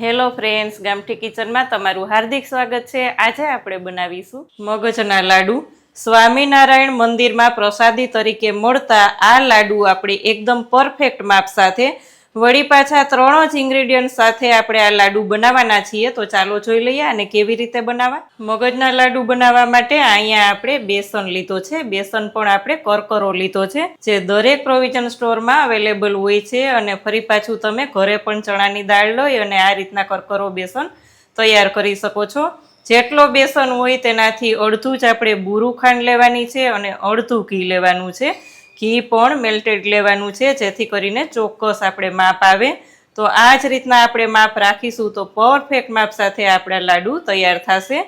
Hello friends, ગામઠી કિચનમાં તમારું હાર્દિક સ્વાગત છે. આજે આપણે બનાવીશું મગજના લાડુ. સ્વામિનારાયણ મંદિરમાં પ્રસાદી તરીકે મળતા આ લાડુ આપણે એકદમ પરફેક્ટ માપ સાથે વળી પાછા ત્રણ જ ઇન્ગ્રેડિયન્ટ સાથે આપણે આ લાડુ બનાવવાના છીએ. તો ચાલો જોઈ લઈએ અને કેવી રીતે બનાવવા. મગજના લાડુ બનાવવા માટે અહીંયા આપણે બેસન લીધો છે. બેસન પણ આપણે કરકરો લીધો છે. જે દરેક પ્રોવિઝન સ્ટોરમાં અવેલેબલ હોય છે અને ફરી પાછું તમે ઘરે પણ ચણાની દાળ લઈ અને આ રીતના કરકરો બેસન તૈયાર કરી શકો છો. જેટલો બેસન હોય તેનાથી અડધું જ આપણે બુરું ખાંડ લેવાની છે અને અડધું ઘી લેવાનું છે. ઘી પણ મેલ્ટેડ લેવાનું છે, જેથી કરીને ચોક્કસ આપણે માપ આવે. તો આ જ રીતના આપણે માપ રાખીશું, તો પરફેક્ટ માપ સાથે આપણા લાડુ તૈયાર થશે.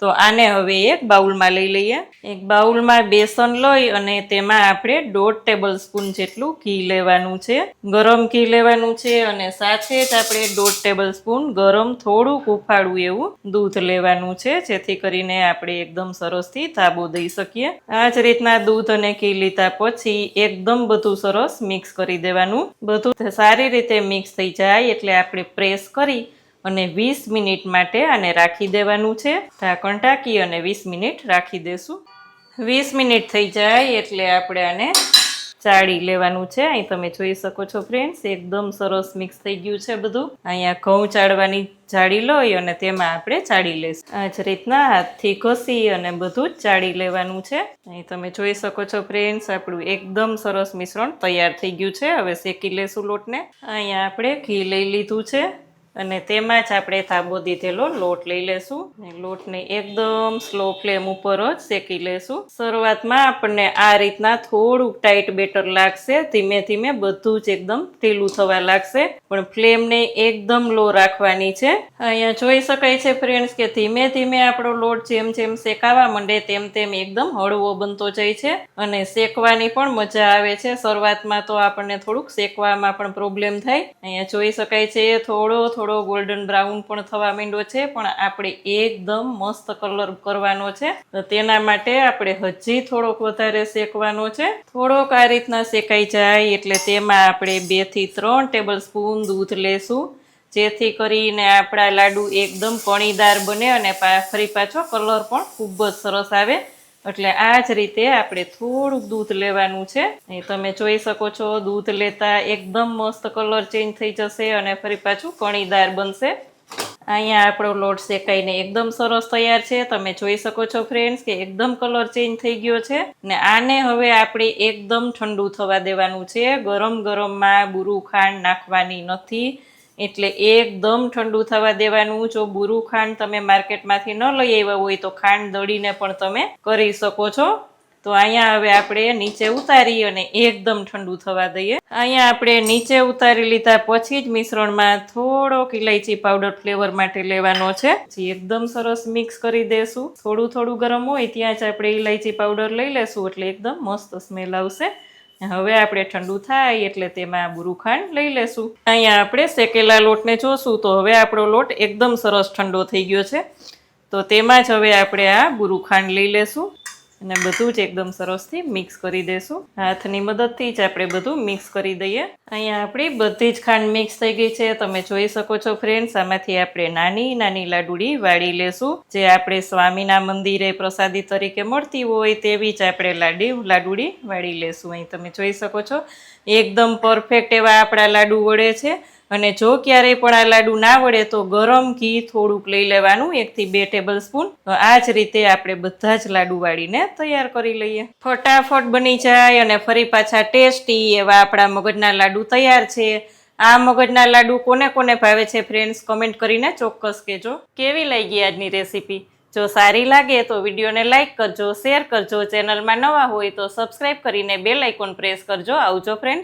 તો આને હવે એક બાઉલમાં લઈ લઈએ. એક બાઉલમાં બેસન લઈ અને તેમાં આપણે દોઢ ટેબલ સ્પૂન જેટલું ઘી લેવાનું છે. ગરમ ઘી લેવાનું છે અને સાથે જ આપણે દોઢ ટેબલ સ્પૂન ગરમ થોડુંક ઉફાળું એવું દૂધ લેવાનું છે, જેથી કરીને આપણે એકદમ સરસથી તાબો દઈ શકીએ. આ જ રીતના દૂધ અને ઘી લીધા પછી એકદમ બધું સરસ મિક્સ કરી દેવાનું. બધું સારી રીતે મિક્સ થઈ જાય એટલે આપણે પ્રેસ કરી અને વીસ મિનિટ માટે આને રાખી દેવાનું છે. ઢાંકણ ઢાંકી અને વીસ મિનિટ રાખી દેશું. વીસ મિનિટ થઈ જાય એટલે આપણે આને ચાળી લેવાનું છે. અહીં તમે જોઈ શકો છો ફ્રેન્ડ્સ, એકદમ સરસ મિક્સ થઈ ગયું છે બધું. અહીંયા ઘઉં ચાળવાની જાળી લઈ અને તેમાં આપણે ચાળી લઈશું. આ જ રીતના હાથથી ઘસી અને બધું જ ચાળી લેવાનું છે. અહીં તમે જોઈ શકો છો ફ્રેન્ડ્સ, આપણું એકદમ સરસ મિશ્રણ તૈયાર થઈ ગયું છે. હવે શેકી લેશું લોટને. અહીંયા આપણે ઘી લઈ લીધું છે. અને તેમાં જ આપણે થાબો દીધેલો લોટ લઈ લેશું. લોટને એકદમ સ્લો ફ્લેમ ઉપર જ શેકી લેશું. શરૂઆતમાં આપણને આ રીતના થોડુંક ટાઈટ બેટર લાગશે. ધીમે ધીમે બધું જ એકદમ ઢીલું થવા લાગશે. પણ ફ્લેમને એકદમ લો રાખવાની છે. અહીંયા જોઈ શકાય છે ફ્રેન્ડ્સ કે ધીમે ધીમે આપણો લોટ જેમ જેમ શેકાવા માંડે તેમ તેમ એકદમ હળવો બનતો જાય છે. અને શેકવાની પણ મજા આવે છે. શરૂઆતમાં તો આપણને થોડુંક શેકવામાં પણ પ્રોબ્લેમ થાય. અહીંયા જોઈ શકાય છે થોડો થોડો ગોલ્ડન બ્રાઉન પણ થવા માંડ્યો છે, પણ આપણે એકદમ મસ્ત કલર કરવાનો છે. તો તેના માટે આપણે હજી થોડોક વધારે શેકવાનો છે. થોડોક આ રીતના શેકાઈ જાય એટલે તેમાં આપણે બેથી ત્રણ ટેબલ સ્પૂન દૂધ લેશું. જેથી કરીને આપણા લાડુ એકદમ કણીદાર બને અને ફરી પાછો કલર પણ ખૂબ જ સરસ આવે. એટલે આ જ રીતે આપણે થોડુંક દૂધ લેવાનું છે. તમે જોઈ શકો છો, દૂધ લેતા એકદમ મસ્ત કલર ચેન્જ થઈ જશે અને ફરી પાછું કણીદાર બનશે. અહીંયા આપણો લોટ શેકાઈને એકદમ સરસ તૈયાર છે. તમે જોઈ શકો છો ફ્રેન્ડ્સ કે એકદમ કલર ચેન્જ થઈ ગયો છે. ને આને હવે આપણે એકદમ ઠંડુ થવા દેવાનું છે. ગરમ ગરમમાં બુરું ખાંડ નાખવાની નથી. એટલે એકદમ ઠંડુ થવા દેવાનું. જો બુરું ખાંડ તમે માર્કેટમાંથી ન લઈ આવ્યા હોય તો ખાંડ દળીને પણ તમે કરી શકો છો. તો અહીંયા હવે આપણે નીચે ઉતારી અને એકદમ ઠંડુ થવા દઈએ. અહીંયા આપણે નીચે ઉતારી લીધા પછી જ મિશ્રણમાં થોડોક ઇલાયચી પાવડર ફ્લેવર માટે લેવાનો છે. એકદમ સરસ મિક્સ કરી દેશું. થોડું થોડું ગરમ હોય ત્યાં જ આપણે ઇલાયચી પાવડર લઈ લેશું એટલે એકદમ મસ્ત સ્મેલ આવશે. હવે આપણે ઠંડુ થાય એટલે તેમાં બુરુખાંડ લઈ લેશું. અહીંયા આપણે શેકેલા લોટને જોશું તો હવે આપણો લોટ એકદમ સરસ ઠંડો થઈ ગયો છે. તો તેમાં જ હવે આપણે આ બુરુખાંડ લઈ લેશું. અને બધું જ એકદમ સરસથી મિક્સ કરી દેશું. હાથની મદદથી જ આપણે બધું મિક્સ કરી દઈએ. અહીંયા આપણી બધી જ ખાંડ મિક્સ થઈ ગઈ છે. તમે જોઈ શકો છો ફ્રેન્ડ્સ આમાંથી આપણે નાની નાની લાડુડી વાળી લેશું. જે આપણે સ્વામીના મંદિરે પ્રસાદી તરીકે મળતી હોય તેવી જ આપણે લાડી, લાડુડી વાળી લેશું. અહીં તમે જોઈ શકો છો. એકદમ પરફેક્ટ એવા આપણા લાડુ વળે છે. અને જો ક્યારેય પણ આ લાડુ ના વળે તો ગરમ ઘી થોડુંક લઈ લેવાનું, એકથી બે ટેબલ સ્પૂન આ જ રીતે આપણે બધા જ લાડુ વાળીને તૈયાર કરી લઈએ. ફટાફટ બની જાય અને ફરી પાછા ટેસ્ટી એવા આપણા મગજના લાડુ તૈયાર છે. આ મગજના લાડુ કોને કોને ભાવે છે ફ્રેન્ડ્સ કમેન્ટ કરીને ચોક્કસ કહેજો. કેવી લાગી આજની રેસીપી જો સારી લાગે તો વિડીયોને લાઇક કરજો શેર કરજો. ચેનલમાં નવા હોય તો સબસ્ક્રાઇબ કરીને બેલ આઇકોન પ્રેસ કરજો. આવજો ફ્રેન્ડ્સ